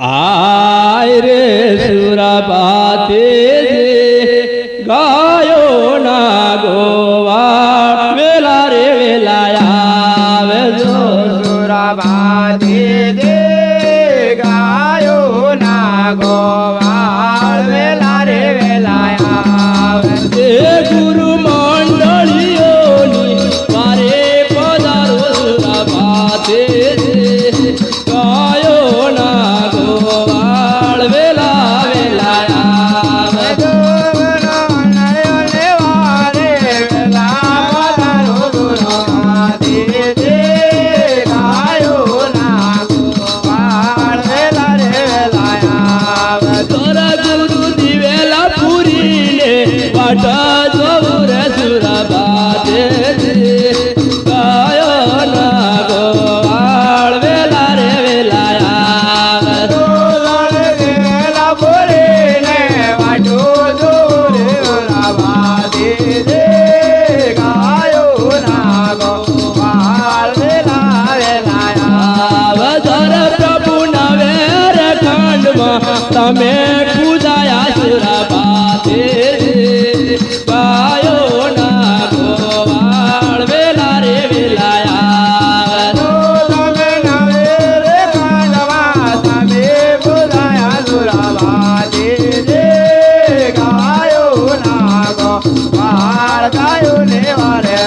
આય રે સુરભાતે જે ગાયો ના પ્રભુના વેર ખંડમાં, તમે ખુદાયા સુરાબાતે પાયો ના ગોવાળ વેલા રે વેલાયા. તમે ના વેર ખંડમાં તમે ખુદાયા સુરાબાતે ગાયો ના ગોવાળ ગાયો ને વારે